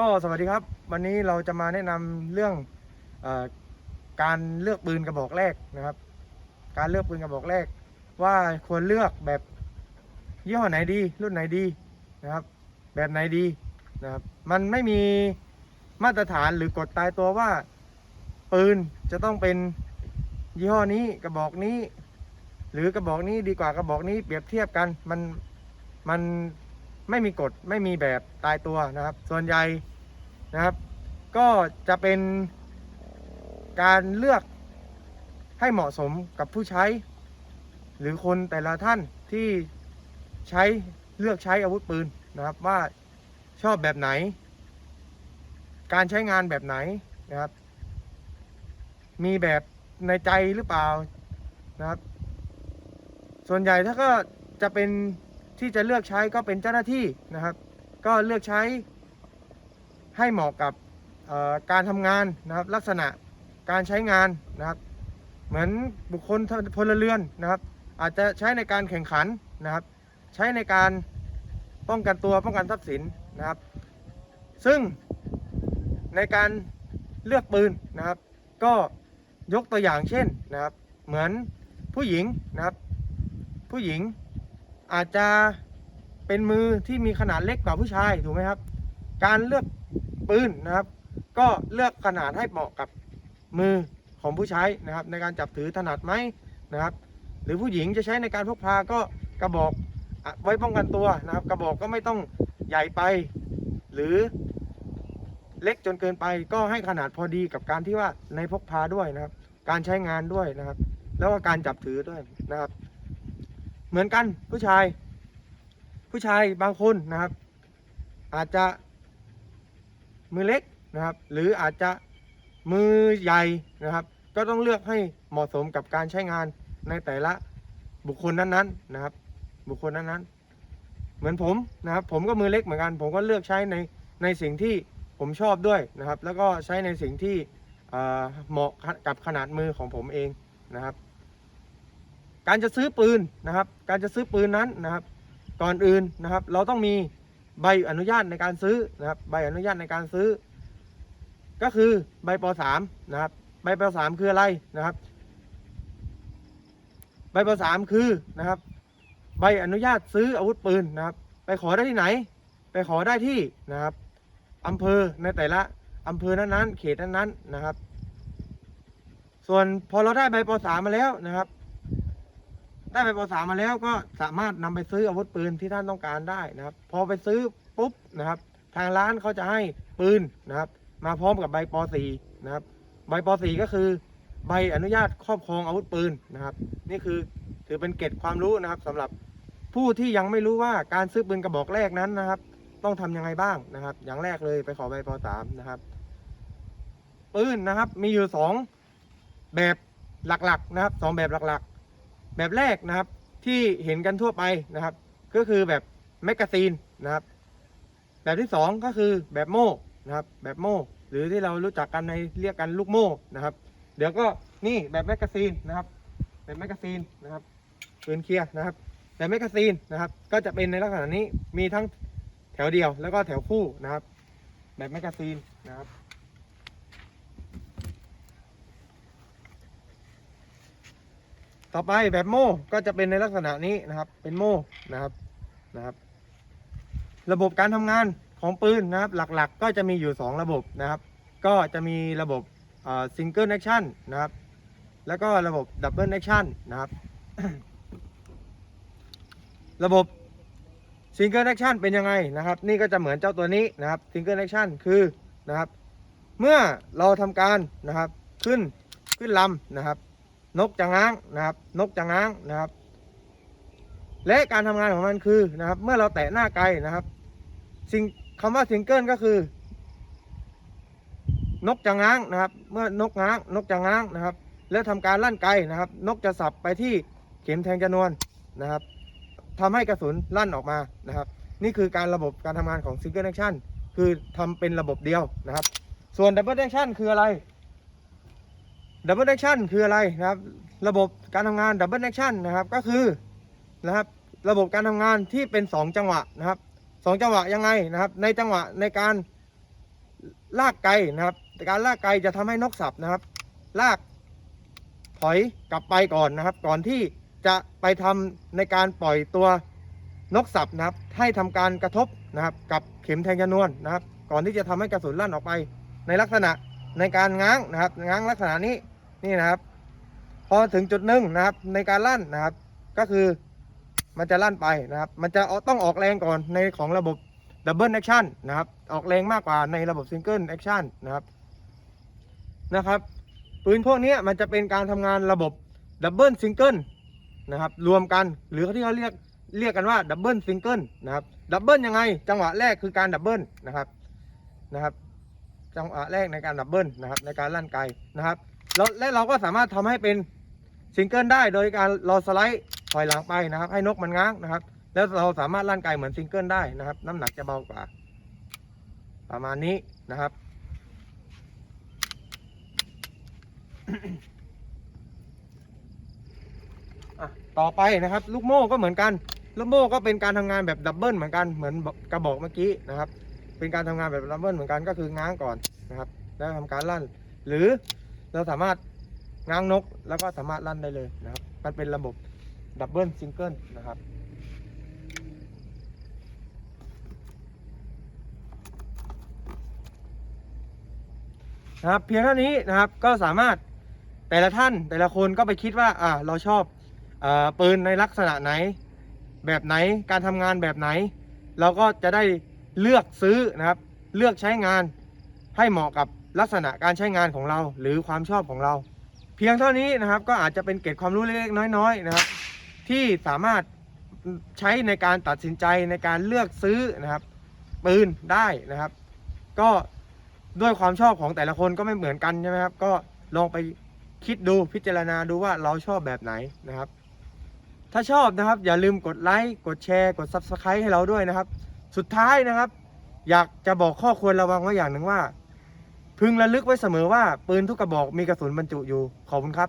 ก็สวัสดีครับ วันนี้เราจะมาแนะนำเรื่องอการเลือกปืนกระบอกแรกนะครับ การเลือกปืนกระบอกแรก ว่าควรเลือกแบบยี่ห้อไหนดี รุ่นไหนดีนะครับ แบบไหนดีนะครับ มันไม่มีมาตรฐานหรือกฎตายตัวว่า ปืนจะต้องเป็นยี่ห้อนี้กระบอกนี้ หรือกระบอกนี้ดีกว่ากระบอกนี้เปรียบเทียบกันมันมัน ไม่มีกฎไม่มีแบบตายตัวนะครับ ส่วนใหญ่นะครับ ก็จะเป็นการเลือกให้เหมาะสมกับผู้ใช้ หรือคนแต่ละท่านที่ใช้เลือกใช้อาวุธปืนนะครับว่าชอบแบบไหน การใช้งานแบบไหนนะครับ มีแบบในใจหรือเปล่านะครับ ส่วนใหญ่ถ้าก็จะเป็น ที่จะเลือกใช้ก็เป็นเจ้าหน้าที่นะครับ ก็เลือกใช้ให้เหมาะกับการทำงานนะครับ ลักษณะการใช้งานนะครับ เหมือนบุคคลพลเรือนนะครับ อาจจะใช้ในการแข่งขันนะครับ ใช้ในการป้องกันตัวป้องกันทรัพย์สินนะครับ ซึ่งในการเลือกปืนนะครับ ก็ยกตัวอย่างเช่นนะครับ เหมือนผู้หญิงนะครับ ผู้หญิง อาจจะเป็นมือที่มีขนาดเล็กกว่าผู้ชายถูกไหมครับ การเลือกปืนนะครับ ก็เลือกขนาดให้เหมาะกับมือของผู้ใช้นะครับ ในการจับถือถนัดไหมนะครับ หรือผู้หญิงจะใช้ในการพกพาก็กระบอกไว้ป้องกันตัวนะครับ กระบอกก็ไม่ต้องใหญ่ไป หรือเล็กจนเกินไปก็ให้ขนาดพอดีกับการที่ว่าในพกพาด้วยนะครับ การใช้งานด้วยนะครับ แล้วก็การจับถือด้วยนะครับ เหมือนกันผู้ชาย ผู้ชายบางคนนะครับ อาจจะมือเล็กนะครับ หรืออาจจะมือใหญ่นะครับ ก็ต้องเลือกให้เหมาะสมกับการใช้งานในแต่ละบุคคลนั้นๆนะครับ บุคคลนั้นๆ เหมือนผมนะครับ ผมก็มือเล็กเหมือนกัน ผมก็เลือกใช้ในในสิ่งที่ผมชอบด้วยนะครับ แล้วก็ใช้ในสิ่งที่เหมาะกับขนาดมือของผมเองนะครับ การจะซื้อปืนนะครับ การจะซื้อปืนนั้นนะครับ ก่อนอื่นนะครับ เราต้องมีใบอนุญาตในการซื้อนะครับ ใบอนุญาตในการซื้อ ก็คือใบป .3 นะครับ ใบป .3 คืออะไรนะครับ ใบป .3 คือนะครับ ใบอนุญาตซื้ออาวุธปืนนะครับ ไปขอได้ที่ไหน ไปขอได้ที่นะครับอำเภอในแต่ละอำเภอนั้นๆเขตนั้นๆนะครับ ส่วนพอเราได้ใบป .3 มาแล้วนะครับ ได้ใบป .3 มาแล้วก็สามารถนำไปซื้ออาวุธปืนที่ท่านต้องการได้นะครับ พอไปซื้อปุ๊บนะครับ ทางร้านเขาจะให้ปืนนะครับ มาพร้อมกับใบป .4 นะครับ ใบป .4 ก็คือ ใบอนุญาตครอบครองอาวุธปืนนะครับ นี่คือถือเป็นเกร็ดความรู้นะครับสำหรับผู้ที่ยังไม่รู้ว่าการซื้อปืนกระบอกแรกนั้นนะครับ ต้องทำยังไงบ้างนะครับ อย่างแรกเลยไปขอใบป .3 นะครับปืนนะครับมีอยู่สองแบบหลักๆนะครับสองแบบหลักๆ แบบแรกนะครับที่เห็นกันทั่วไปนะครับ ก็คือแบบแมกกาซีนนะครับ แบบที่สองก็คือแบบโม่นะครับ แบบโม่ หรือที่เรารู้จักกันในเรียกกันลูกโม่นะครับ เดี๋ยวก็นี่แบบแมกกาซีนนะครับ แบบแมกกาซีนนะครับปืนเคลียร์นะครับ แบบแมกกาซีนนะครับ ก็จะเป็นในลักษณะนี้มีทั้งแถวเดียวแล้วก็แถวคู่นะครับ แบบแมกกาซีนนะครับ ต่อไปแบบโม่ก็จะเป็นในลักษณะนี้นะครับ เป็นโม่นะครับนะครับ ระบบการทำงานของปืนนะครับ หลักๆ ก็จะมีอยู่ 2 ระบบนะครับ ก็จะมีระบบซิงเกิลแอคชั่นนะครับ แล้วก็ระบบดับเบิลแอคชั่นนะครับ ระบบซิงเกิลแอคชั่นเป็นยังไงนะครับ นี่ก็จะเหมือนเจ้าตัวนี้นะครับซิงเกิลแอคชั่นคือนะครับ เมื่อเราทำการนะครับขึ้นขึ้นลำนะครับ นกจะง้างนะครับ นกจะง้างนะครับ และการทำงานของมันคือนะครับ เมื่อเราแตะหน้าไกลนะครับสิ่งคำว่าซิงเกิลก็คือ นกจะง้างนะครับ เมื่อนกง้าง นกจะง้างนะครับ แล้วทำการลั่นไกลนะครับ นกจะสับไปที่เข็มแทงจนวนนะครับทำให้กระสุนลั่นออกมานะครับ นี่คือการระบบการทำงานของซิงเกิลแอคชั่นคือทำเป็นระบบเดียวนะครับ ส่วนดับเบิลแอคชั่นคืออะไร ดับเบิลแอคชั่นคืออะไรนะครับ ระบบการทำงานดับเบิลแอคชั่นนะครับก็คือนะครับระบบการทำงานที่เป็น 2 จังหวะนะครับสองจังหวะยังไงนะครับ ในจังหวะในการลากไกนะครับการลากไกจะทำให้นกสับนะครับ ลากถอยกลับไปก่อนนะครับ ก่อนที่จะไปทำในการปล่อยตัวนกสับนะครับ ให้ทำการกระทบนะครับ กับเข็มแทงชนวนนะครับ ก่อนที่จะทำให้กระสุนลั่นออกไป ในลักษณะในการง้างนะครับ ง้างลักษณะนี้ นี่นะครับ พอถึงจุดหนึ่งนะครับ ในการลั่นนะครับ ก็คือมันจะลั่นไปนะครับ มันจะต้องออกแรงก่อนในของระบบดับเบิลแอคชั่นนะครับ ออกแรงมากกว่าในระบบซิงเกิลแอคชั่นนะครับนะครับปืนพวกนี้มันจะเป็นการทำงานระบบดับเบิลซิงเกิลนะครับ รวมกันหรือที่เขาเรียกเรียกกันว่าดับเบิลซิงเกิลนะครับดับเบิลยังไง จังหวะแรกคือการดับเบิลนะครับนะครับ จังหวะแรกในการดับเบิลนะครับ ในการลั่นไกลนะครับ แล้วและเราก็สามารถทำให้เป็นซิงเกิลได้โดยการเราสไลด์ถอยหลังไปนะครับ ให้นกมันง้างนะครับ แล้วเราสามารถลั่นไกลเหมือนซิงเกิลได้นะครับ น้ำหนักจะเบากว่า ประมาณนี้นะครับ ต่อไปนะครับ ลูกโม่ก็เหมือนกัน ลูกโม่ก็เป็นการทำงานแบบดับเบิลเหมือนกันเหมือนกระบอกเมื่อกี้นะครับ เป็นการทำงานแบบดับเบิลเหมือนกันก็คือง้างก่อนนะครับ แล้วทำการลั่น หรือ เราสามารถง้างนกแล้วก็สามารถลั่นได้เลยนะครับ มันเป็นระบบดับเบิลซิงเกิลนะครับนะครับเพียงเท่านี้นะครับก็สามารถแต่ละท่านแต่ละคนก็ไปคิดว่าอ่าเราชอบอปืนในลักษณะไหน แบบไหนการทำงานแบบไหน เราก็จะได้เลือกซื้อนะครับ เลือกใช้งานให้เหมาะกับ ลักษณะการใช้งานของเราหรือความชอบของเรา เพียงเท่านี้นะครับก็อาจจะเป็นเกร็ดความรู้เล็กๆน้อยๆนะครับ ที่สามารถใช้ในการตัดสินใจในการเลือกซื้อนะครับปืนได้นะครับ ก็ด้วยความชอบของแต่ละคนก็ไม่เหมือนกันใช่ไหมครับ ก็ลองไปคิดดูพิจารณาดูว่าเราชอบแบบไหนนะครับ ถ้าชอบนะครับ อย่าลืมกดไลค์กดแชร์กด Subscribe ให้เราด้วยนะครับ สุดท้ายนะครับ อยากจะบอกข้อควรระวังไว้อย่างหนึ่งว่า พึงระลึกไว้เสมอว่าปืนทุกกระบอกมีกระสุนบรรจุอยู่ขอบคุณครับ